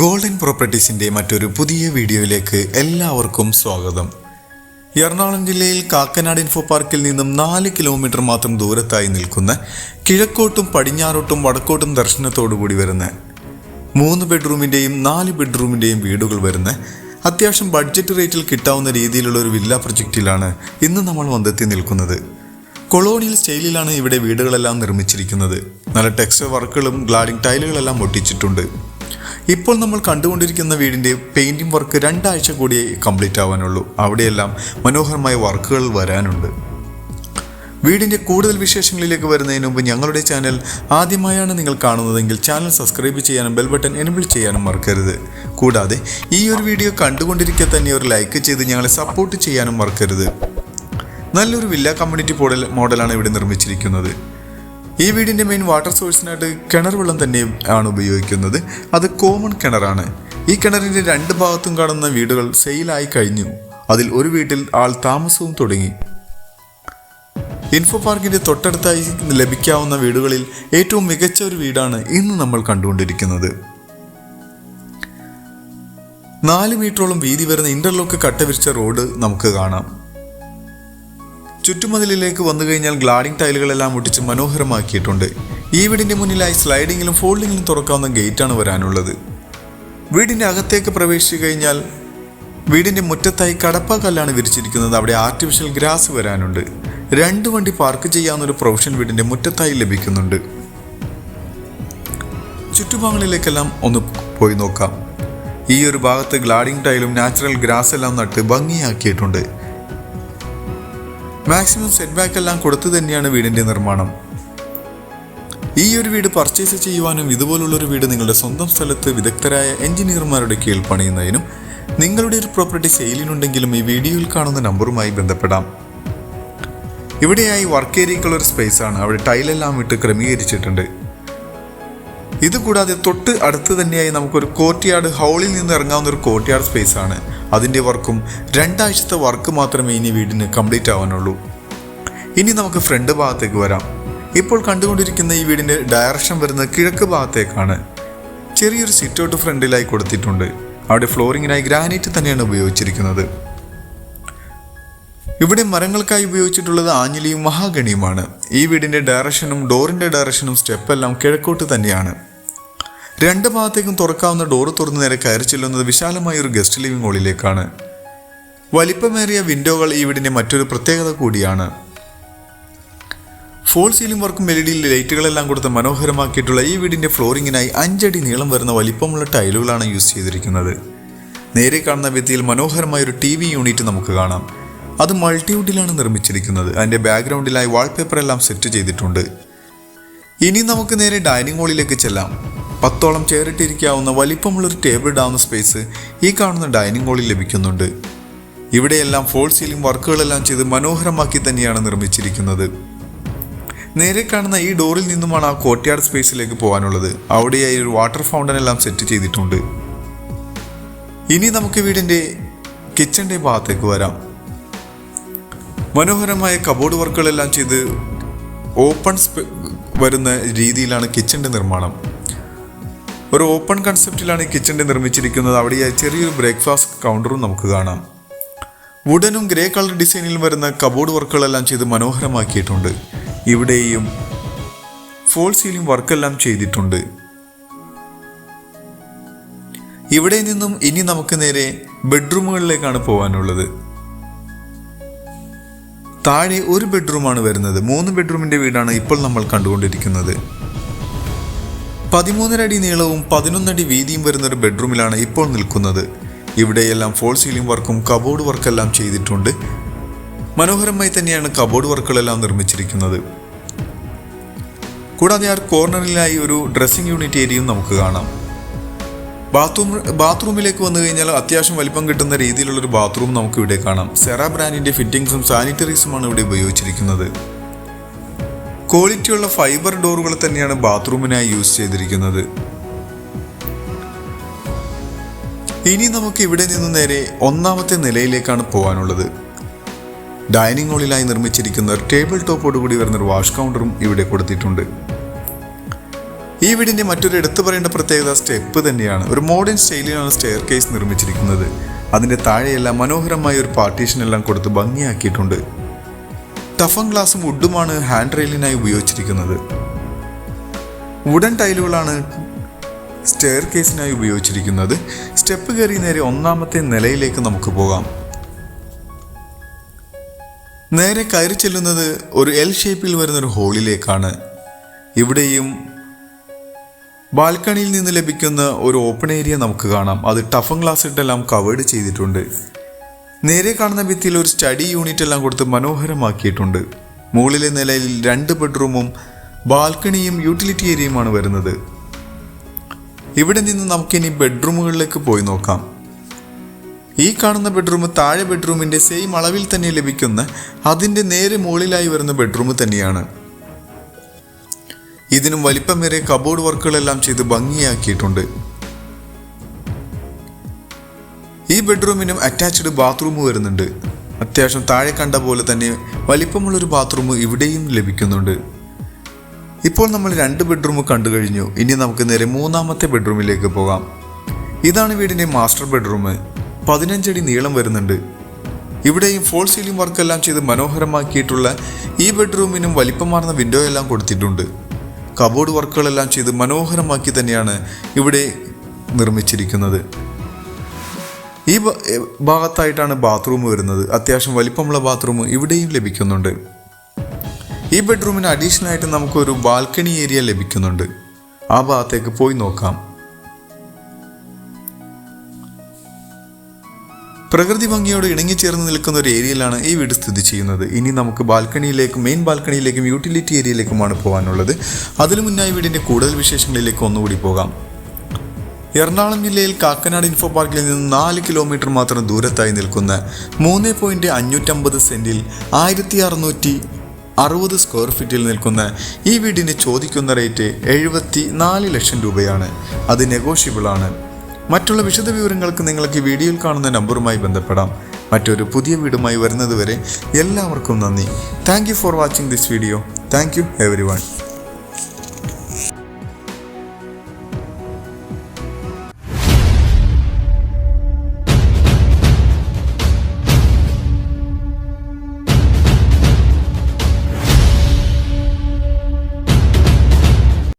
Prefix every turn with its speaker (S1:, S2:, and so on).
S1: Golden പ്രോപ്പർട്ടീസിന്റെ മറ്റൊരു പുതിയ വീഡിയോയിലേക്ക് എല്ലാവർക്കും സ്വാഗതം. എറണാകുളം ജില്ലയിൽ കാക്കനാട് ഇൻഫോ പാർക്കിൽ നിന്നും നാല് കിലോമീറ്റർ മാത്രം ദൂരത്തായി നിൽക്കുന്ന കിഴക്കോട്ടും പടിഞ്ഞാറോട്ടും വടക്കോട്ടും ദർശനത്തോടു കൂടി വരുന്ന മൂന്ന് ബെഡ്റൂമിന്റെയും നാല് ബെഡ്റൂമിന്റെയും വീടുകൾ വരുന്ന അത്യാവശ്യം ബഡ്ജറ്റ് റേറ്റിൽ കിട്ടാവുന്ന രീതിയിലുള്ള ഒരു വില്ല പ്രൊജക്റ്റിലാണ് ഇന്ന് നമ്മൾ വന്നെത്തി നിൽക്കുന്നത്. കൊളോണിയൽ സ്റ്റൈലിലാണ് ഇവിടെ വീടുകളെല്ലാം നിർമ്മിച്ചിരിക്കുന്നത്. നല്ല ടെക്സ്റ്റർ വർക്കുകളും ഗ്ലാഡിംഗ് ടൈലുകളെല്ലാം ഒട്ടിച്ചിട്ടുണ്ട്. ഇപ്പോൾ നമ്മൾ കണ്ടുകൊണ്ടിരിക്കുന്ന വീടിന്റെ പെയിന്റിംഗ് വർക്ക് രണ്ടാഴ്ച കൂടി കംപ്ലീറ്റ് ആവാനുള്ളൂ. അവിടെയെല്ലാം മനോഹരമായ വർക്കുകൾ വരാനുണ്ട്. വീടിന്റെ കൂടുതൽ വിശേഷങ്ങളിലേക്ക് വരുന്നതിന് മുമ്പ് ഞങ്ങളുടെ ചാനൽ ആദ്യമായാണ് നിങ്ങൾ കാണുന്നതെങ്കിൽ ചാനൽ സബ്സ്ക്രൈബ് ചെയ്യാനും ബെൽ ബട്ടൺ എനബിൾ ചെയ്യാനും മറക്കരുത്. കൂടാതെ ഈ ഒരു വീഡിയോ കണ്ടുകൊണ്ടിരിക്കെ തന്നെ ഒരു ലൈക്ക് ചെയ്ത് ഞങ്ങളെ സപ്പോർട്ട് ചെയ്യാനും മറക്കരുത്. നല്ലൊരു വില്ല കമ്മ്യൂണിറ്റി മോഡൽ മോഡലാണ് ഇവിടെ നിർമ്മിച്ചിരിക്കുന്നത്. ഈ വീടിന്റെ മെയിൻ വാട്ടർ സോഴ്സിനായിട്ട് കിണർ വെള്ളം തന്നെ ആണ് ഉപയോഗിക്കുന്നത്. അത് കോമൺ കിണറാണ്. ഈ കിണറിന്റെ രണ്ട് ഭാഗത്തും കാണുന്ന വീടുകൾ സെയിലായി കഴിഞ്ഞു. അതിൽ ഒരു വീട്ടിൽ ആൾ താമസവും തുടങ്ങി. ഇൻഫോ പാർക്കിന്റെ തൊട്ടടുത്തായി ലഭിക്കാവുന്ന വീടുകളിൽ ഏറ്റവും മികച്ച ഒരു വീടാണ് ഇന്ന് നമ്മൾ കണ്ടുകൊണ്ടിരിക്കുന്നത്. നാല് മീറ്ററോളം വീതി വരുന്ന ഇന്റർലോക്ക് കട്ടവിരിച്ച റോഡ് നമുക്ക് കാണാം. ചുറ്റുമതിലിലേക്ക് വന്നു കഴിഞ്ഞാൽ ഗ്ലാഡിംഗ് ടൈലുകളെല്ലാം ഒട്ടിച്ച് മനോഹരമാക്കിയിട്ടുണ്ട്. ഈ വീടിന്റെ മുന്നിലായി സ്ലൈഡിങ്ങിലും ഫോൾഡിങ്ങിലും തുറക്കാവുന്ന ഗേറ്റാണ് വരാനുള്ളത്. വീടിന്റെ അകത്തേക്ക് പ്രവേശിച്ചു കഴിഞ്ഞാൽ വീടിന്റെ മുറ്റത്തായി കടപ്പാക്കല്ലാണ് കല്ലാണ് വിരിച്ചിരിക്കുന്നത്. അവിടെ ആർട്ടിഫിഷ്യൽ ഗ്രാസ് വരാനുണ്ട്. രണ്ട് വണ്ടി പാർക്ക് ചെയ്യാവുന്ന ഒരു പ്രൊവിഷൻ വീടിന്റെ മുറ്റത്തായി ലഭിക്കുന്നുണ്ട്. ചുറ്റുഭാഗങ്ങളിലേക്കെല്ലാം ഒന്ന് പോയി നോക്കാം. ഈ ഒരു ഭാഗത്ത് ഗ്ലാഡിംഗ് ടൈലും നാച്ചുറൽ ഗ്രാസ് എല്ലാം നട്ട് ഭംഗിയാക്കിയിട്ടുണ്ട്. മാക്സിമം സെറ്റ് ബാക്ക് എല്ലാം കൊടുത്തു തന്നെയാണ് വീടിന്റെ നിർമ്മാണം. ഈ ഒരു വീട് പർച്ചേസ് ചെയ്യുവാനും ഇതുപോലുള്ള ഒരു വീട് നിങ്ങളുടെ സ്വന്തം സ്ഥലത്ത് വിദഗ്ധരായ എഞ്ചിനീയർമാരുടെ കീഴിൽ പണിയുന്നതിനും നിങ്ങളുടെ ഒരു പ്രോപ്പർട്ടി സെയിലിനുണ്ടെങ്കിലും ഈ വീഡിയോയിൽ കാണുന്ന നമ്പറുമായി ബന്ധപ്പെടാം. ഇവിടെയായി വർക്ക് ഏരിയക്കുള്ള ഒരു സ്പേസ് ആണ്. അവിടെ ടൈലെല്ലാം ഇട്ട് ക്രമീകരിച്ചിട്ടുണ്ട്. ഇതുകൂടാതെ തൊട്ട് അടുത്ത് തന്നെയായി നമുക്കൊരു കോർട്ട്യാർഡ് ഹൗളിൽ നിന്ന് ഇറങ്ങാവുന്ന ഒരു കോർട്ട്യാർഡ് സ്പേസ് ആണ്. അതിന്റെ വർക്കും രണ്ടാഴ്ചത്തെ വർക്ക് മാത്രമേ ഇനി വീടിന് കംപ്ലീറ്റ് ആവാനുള്ളൂ. ഇനി നമുക്ക് ഫ്രണ്ട് ഭാഗത്തേക്ക് വരാം. ഇപ്പോൾ കണ്ടുകൊണ്ടിരിക്കുന്ന ഈ വീടിന്റെ ഡയറക്ഷൻ വരുന്നത് കിഴക്ക് ഭാഗത്തേക്കാണ്. ചെറിയൊരു സിറ്റൗട്ട് ഫ്രണ്ടിലായി കൊടുത്തിട്ടുണ്ട്. അവിടെ ഫ്ലോറിങ്ങിനായി ഗ്രാനൈറ്റ് തന്നെയാണ് ഉപയോഗിച്ചിരിക്കുന്നത്. ഇവിടെ മരങ്ങൾക്കായി ഉപയോഗിച്ചിട്ടുള്ളത് ആഞ്ഞിലിയും മഹാഗണിയുമാണ്. ഈ വീടിന്റെ ഡയറക്ഷനും ഡോറിന്റെ ഡയറക്ഷനും സ്റ്റെപ്പെല്ലാം കിഴക്കോട്ട് തന്നെയാണ്. രണ്ട് ഭാഗത്തേക്കും തുറക്കാവുന്ന ഡോറ് തുറന്ന് നേരെ കയറി ചെല്ലുന്നത് വിശാലമായ ഒരു ഗസ്റ്റ് ലിവിംഗ് ഹാളിലേക്കാണ് വലിപ്പമേറിയ വിൻഡോകൾ ഈ വീടിന്റെ മറ്റൊരു പ്രത്യേകത കൂടിയാണ്. ഫോൾ സീലിംഗ് വർക്കും എൽ ഇ ഡിയിൽ ലൈറ്റുകളെല്ലാം കൊടുത്ത് മനോഹരമാക്കിയിട്ടുള്ള ഈ വീടിന്റെ ഫ്ലോറിങ്ങിനായി അഞ്ചടി നീളം വരുന്ന വലിപ്പമുള്ള ടൈലുകളാണ് യൂസ് ചെയ്തിരിക്കുന്നത്. നേരെ കാണുന്ന ഭിത്തിയിൽ മനോഹരമായ ഒരു ടി വി യൂണിറ്റ് നമുക്ക് കാണാം. അത് മൾട്ടിവുഡിലാണ് നിർമ്മിച്ചിരിക്കുന്നത്. അതിന്റെ ബാക്ക്ഗ്രൗണ്ടിലായി വാൾപേപ്പർ എല്ലാം സെറ്റ് ചെയ്തിട്ടുണ്ട്. ഇനി നമുക്ക് നേരെ ഡൈനിങ് ഹാളിലേക്ക് ചെല്ലാം. പത്തോളം ചേറിട്ടിരിക്കാവുന്ന വലിപ്പമുള്ളൊരു ടേബിൾ ഇടാവുന്ന സ്പേസ് ഈ കാണുന്ന ഡൈനിങ് ഹാളിൽ ലഭിക്കുന്നുണ്ട്. ഇവിടെയെല്ലാം ഫോൾ സീലിംഗ് വർക്കുകളെല്ലാം ചെയ്ത് മനോഹരമാക്കി തന്നെയാണ് നിർമ്മിച്ചിരിക്കുന്നത്. നേരെ കാണുന്ന ഈ ഡോറിൽ നിന്നുമാണ് ആ കോർട്ട്യാർഡ് സ്പേസിലേക്ക് പോകാനുള്ളത്. അവിടെയായി ഒരു വാട്ടർ ഫൗണ്ടൻ എല്ലാം സെറ്റ് ചെയ്തിട്ടുണ്ട്. ഇനി നമുക്ക് വീടിന്റെ കിച്ചന്റെ ഭാഗത്തേക്ക് വരാം. മനോഹരമായ കബോർഡ് വർക്കുകളെല്ലാം ചെയ്ത് ഓപ്പൺ വരുന്ന രീതിയിലാണ് കിച്ചന്റെ നിർമ്മാണം. ഒരു ഓപ്പൺ കൺസെപ്റ്റിലാണ് ഈ കിച്ചന്റെ നിർമ്മിച്ചിരിക്കുന്നത്. അവിടെ ചെറിയൊരു ബ്രേക്ക്ഫാസ്റ്റ് കൗണ്ടറും നമുക്ക് കാണാം. വുഡനും ഗ്രേ കളർ ഡിസൈനിൽ വരുന്ന കബോർഡ് വർക്കുകളെല്ലാം ചെയ്ത് മനോഹരമാക്കിയിട്ടുണ്ട്. ഇവിടെയും ഫോൾ സീലിംഗ് വർക്കെല്ലാം ചെയ്തിട്ടുണ്ട്. ഇവിടെ നിന്നും ഇനി നമുക്ക് നേരെ ബെഡ്റൂമുകളിലേക്കാണ് പോകാനുള്ളത്. താഴെ ഒരു ബെഡ്റൂമാണ് വരുന്നത്. മൂന്ന് ബെഡ്റൂമിന്റെ വീടാണ് ഇപ്പോൾ നമ്മൾ കണ്ടുകൊണ്ടിരിക്കുന്നത്. പതിമൂന്നര അടി നീളവും പതിനൊന്നടി വീതിയും വരുന്ന ഒരു ബെഡ്റൂമിലാണ് ഇപ്പോൾ നിൽക്കുന്നത്. ഇവിടെയെല്ലാം ഫോൾ സീലിംഗ് വർക്കും കബോർഡ് വർക്കെല്ലാം ചെയ്തിട്ടുണ്ട്. മനോഹരമായി തന്നെയാണ് കബോർഡ് വർക്കുകളെല്ലാം നിർമ്മിച്ചിരിക്കുന്നത്. കൂടാതെ ആ കോർണറിലായി ഒരു ഡ്രസ്സിംഗ് യൂണിറ്റ് ഏരിയയും നമുക്ക് കാണാം. ബാത്റൂം ബാത്റൂമിലേക്ക് വന്നു കഴിഞ്ഞാൽ അത്യാവശ്യം വലിപ്പം കിട്ടുന്ന രീതിയിലുള്ളൊരു ബാത്റൂം നമുക്ക് ഇവിടെ കാണാം. സെറ ബ്രാൻഡിന്റെ ഫിറ്റിംഗ്സും സാനിറ്ററീസുമാണ് ഇവിടെ ഉപയോഗിച്ചിരിക്കുന്നത്. ക്വാളിറ്റിയുള്ള ഫൈബർ ഡോറുകൾ തന്നെയാണ് ബാത്റൂമിനായി യൂസ് ചെയ്തിരിക്കുന്നത്. ഇനി നമുക്ക് ഇവിടെ നിന്ന് നേരെ ഒന്നാമത്തെ നിലയിലേക്കാണ് പോകാനുള്ളത്. ഡൈനിങ് ഹാളിലായി നിർമ്മിച്ചിരിക്കുന്ന ടേബിൾ ടോപ്പോടുകൂടി വരുന്ന ഒരു വാഷ് കൗണ്ടറും ഇവിടെ കൊടുത്തിട്ടുണ്ട്. ഈ വീടിന്റെ മറ്റൊരു എടുത്തു പറയേണ്ട പ്രത്യേകത സ്റ്റെപ്പ് തന്നെയാണ്. ഒരു മോഡേൺ സ്റ്റൈലിലാണ് സ്റ്റെയർ കേസ് നിർമ്മിച്ചിരിക്കുന്നത്. അതിന്റെ താഴെയെല്ലാം മനോഹരമായ ഒരു പാർട്ടീഷൻ എല്ലാം കൊടുത്ത് ഭംഗിയാക്കിയിട്ടുണ്ട്. ടഫൻ ഗ്ലാസും വുഡുമാണ് ഹാൻഡ് റെയിലിനായി ഉപയോഗിച്ചിരിക്കുന്നത്. വുഡൻ ടൈലുകളാണ് സ്റ്റെയർ കേസിനായി ഉപയോഗിച്ചിരിക്കുന്നത്. സ്റ്റെപ്പ് കയറി നേരെ ഒന്നാമത്തെ നിലയിലേക്ക് നമുക്ക് പോകാം. നേരെ കയറി ചെല്ലുന്നത് ഒരു എൽ ഷേപ്പിൽ വരുന്ന ഒരു ഹോളിലേക്കാണ് ഇവിടെയും ബാൽക്കണിയിൽ നിന്ന് ലഭിക്കുന്ന ഒരു ഓപ്പൺ ഏരിയ നമുക്ക് കാണാം. അത് ടഫൻ ഗ്ലാസ് ഇട്ടെല്ലാം കവേർഡ് ചെയ്തിട്ടുണ്ട്. നേരെ കാണുന്ന ഭിത്തിയിൽ ഒരു സ്റ്റഡി യൂണിറ്റ് എല്ലാം കൊടുത്ത് മനോഹരമാക്കിയിട്ടുണ്ട്. മുകളിലെ നിലയിൽ രണ്ട് ബെഡ്റൂമും ബാൽക്കണിയും യൂട്ടിലിറ്റി ഏരിയയുമാണ് വരുന്നത്. ഇവിടെ നിന്ന് നമുക്കിനി ബെഡ്റൂമുകളിലേക്ക് പോയി നോക്കാം. ഈ കാണുന്ന ബെഡ്റൂം താഴെ ബെഡ്റൂമിന്റെ സെയിം അളവിൽ തന്നെ ലഭിക്കുന്ന അതിന്റെ നേരെ മുകളിലായി വരുന്ന ബെഡ്റൂം തന്നെയാണ്. ഇതിനും വലിപ്പമേറിയ കബോർഡ് വർക്കുകളെല്ലാം ചെയ്ത് ഭംഗിയാക്കിയിട്ടുണ്ട്. ഈ ബെഡ്റൂമിനും അറ്റാച്ച്ഡ് ബാത്റൂം വരുന്നുണ്ട്. അത്യാവശ്യം താഴെ കണ്ട പോലെ തന്നെ വലിപ്പമുള്ളൊരു ബാത്റൂം ഇവിടെയും ലഭിക്കുന്നുണ്ട്. ഇപ്പോൾ നമ്മൾ രണ്ട് ബെഡ്റൂം കണ്ടു കഴിഞ്ഞു. ഇനി നമുക്ക് നേരെ മൂന്നാമത്തെ ബെഡ്റൂമിലേക്ക് പോകാം. ഇതാണ് വീടിന്റെ മാസ്റ്റർ ബെഡ്റൂം. പതിനഞ്ചടി നീളം വരുന്നുണ്ട്. ഇവിടെയും ഫോൾ സീലിംഗ് വർക്കെല്ലാം ചെയ്ത് മനോഹരമാക്കിയിട്ടുള്ള ഈ ബെഡ്റൂമിനും വലിപ്പമാർന്ന വിൻഡോ എല്ലാം കൊടുത്തിട്ടുണ്ട്. കബോർഡ് വർക്കുകളെല്ലാം ചെയ്ത് മനോഹരമാക്കി തന്നെയാണ് ഇവിടെ നിർമ്മിച്ചിരിക്കുന്നത്. ഈ ഭാഗത്തായിട്ടാണ് ബാത്റൂം വരുന്നത്. അത്യാവശ്യം വലിപ്പമുള്ള ബാത്റൂം ഇവിടെയും ലഭിക്കുന്നുണ്ട്. ഈ ബെഡ്റൂമിന് അഡീഷണൽ ആയിട്ട് നമുക്കൊരു ബാൽക്കണി ഏരിയ ലഭിക്കുന്നുണ്ട്. ആ ഭാഗത്തേക്ക് പോയി നോക്കാം. പ്രകൃതി ഭംഗിയോട് ഇണങ്ങിച്ചേർന്ന് നിൽക്കുന്ന ഒരു ഏരിയയിലാണ് ഈ വീട് സ്ഥിതി ചെയ്യുന്നത്. ഇനി നമുക്ക് ബാൽക്കണിയിലേക്കും മെയിൻ ബാൽക്കണിയിലേക്കും യൂട്ടിലിറ്റി ഏരിയയിലേക്കുമാണ് പോകാനുള്ളത്. അതിനു മുന്നായി വീടിന്റെ കൂടുതൽ വിശേഷങ്ങളിലേക്ക് ഒന്നുകൂടി പോകാം. എറണാകുളം ജില്ലയിൽ കാക്കനാട് ഇൻഫോ പാർക്കിൽ നിന്ന് നാല് കിലോമീറ്റർ മാത്രം ദൂരത്തായി നിൽക്കുന്ന മൂന്ന് പോയിന്റ് അഞ്ഞൂറ്റമ്പത് സെന്റിൽ ആയിരത്തി അറുന്നൂറ്റി അറുപത് സ്ക്വയർ ഫീറ്റിൽ നിൽക്കുന്ന ഈ വീടിന് ചോദിക്കുന്ന റേറ്റ് എഴുപത്തി നാല് ലക്ഷം രൂപയാണ്. അത് നെഗോഷ്യബിളാണ് ആണ്. മറ്റുള്ള വിശദ വിവരങ്ങൾക്ക് നിങ്ങൾക്ക് ഈ വീഡിയോയിൽ കാണുന്ന നമ്പറുമായി ബന്ധപ്പെടാം. മറ്റൊരു പുതിയ വീടുമായി വരുന്നതുവരെ എല്ലാവർക്കും നന്ദി. Thank for watching this video thank you every